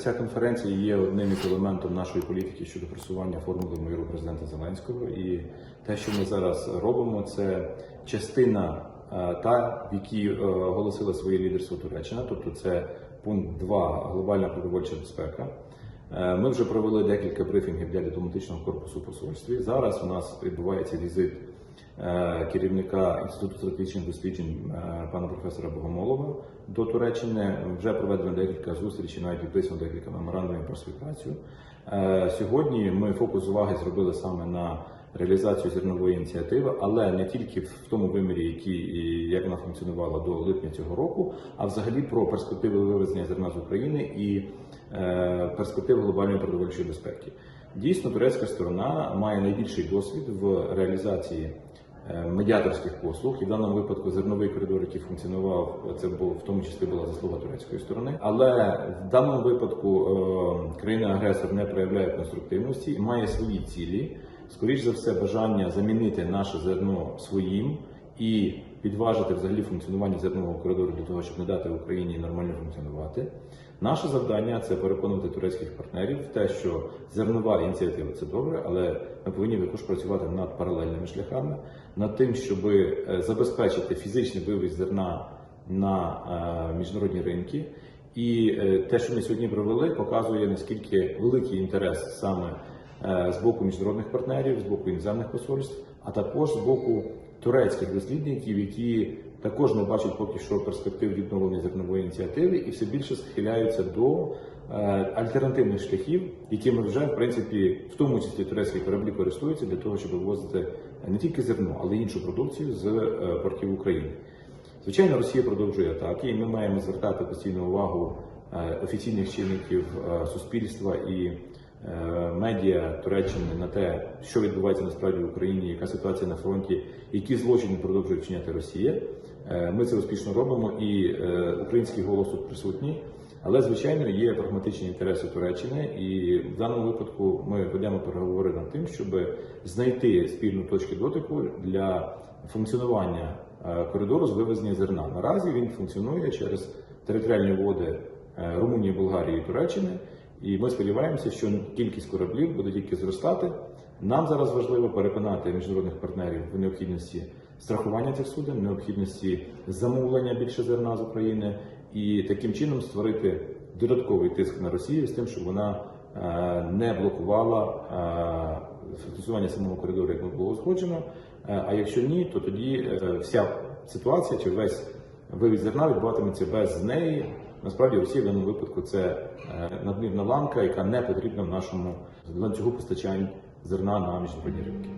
ця конференція є одним із елементів нашої політики щодо просування формули миру президента Зеленського. І те, що ми зараз робимо, це частина е, та, в якій е, оголосила своє лідерство Туреччина, тобто це пункт 2 глобальна продовольча безпека. Е, Ми вже провели декілька брифінгів для дипломатичного корпусу посольстві. Зараз у нас відбувається візит керівника інституту стратегічних досліджень е, пана професора Богомолова до Туреччини. Вже проведено декілька зустрічей, навіть підписано декілька меморандумів про співпрацю. Е, Сьогодні ми фокус уваги зробили саме на реалізацію зернової ініціативи, але не тільки в тому вимірі, який як вона функціонувала до липня цього року, а взагалі про перспективи вивезення зерна з України і е, перспективи глобальної продовольчої безпеки. Дійсно, турецька сторона має найбільший досвід в реалізації е, медіаторських послуг, і в даному випадку зерновий коридор, який функціонував, це був в тому числі була заслуга турецької сторони. Але в даному випадку е, країна-агресор не проявляє конструктивності і має свої цілі. Скоріш за все, бажання замінити наше зерно своїм і підважити взагалі функціонування зернового коридору для того, щоб не дати Україні нормально функціонувати. Наше завдання це переконувати турецьких партнерів в те, що зернова ініціатива це добре, але ми повинні також працювати над паралельними шляхами, над тим, щоб забезпечити фізичний вивіз зерна на е, міжнародні ринки. І е, те, що ми сьогодні провели, показує наскільки великий інтерес саме е, з боку міжнародних партнерів, з боку іноземних посольств, а також з боку турецьких дослідників, які також не бачать поки що перспектив відновлення зернової ініціативи і все більше схиляються до е, альтернативних шляхів, якими вже в принципі в тому числі турецькі кораблі користуються для того, щоб вивозити не тільки зерно, але й іншу продукцію з е, портів України. Звичайно, Росія продовжує атаки, і ми маємо звертати постійну увагу е, офіційних чинників суспільства і медіа Туреччини на те, що відбувається насправді в Україні, яка ситуація на фронті, які злочини продовжує вчиняти Росія. Е, Ми це успішно робимо, і е, український голос тут присутній. Але звичайно є прагматичні інтереси Туреччини, і в даному випадку ми ведемо переговори над тим, щоб знайти спільну точку дотику для функціонування е, коридору з вивезення зерна. Наразі він функціонує через територіальні води е, Румунії, Болгарії і Туреччини. І ми сподіваємося, що кількість кораблів буде тільки зростати. Нам зараз важливо переконати міжнародних партнерів в необхідності страхування цих суден, необхідності замовлення більше зерна з України і таким чином створити додатковий тиск на Росію з тим, щоб вона е, не блокувала е, функціонування самого коридору, як було узгоджено. Е, А якщо ні, то тоді е, вся ситуація чи весь вивіз зерна відбуватиметься без неї. Насправді Росія в даному випадку це е, надмірна ланка, яка не потрібна в нашому ланцюгу постачань зерна на міжнародні ринки.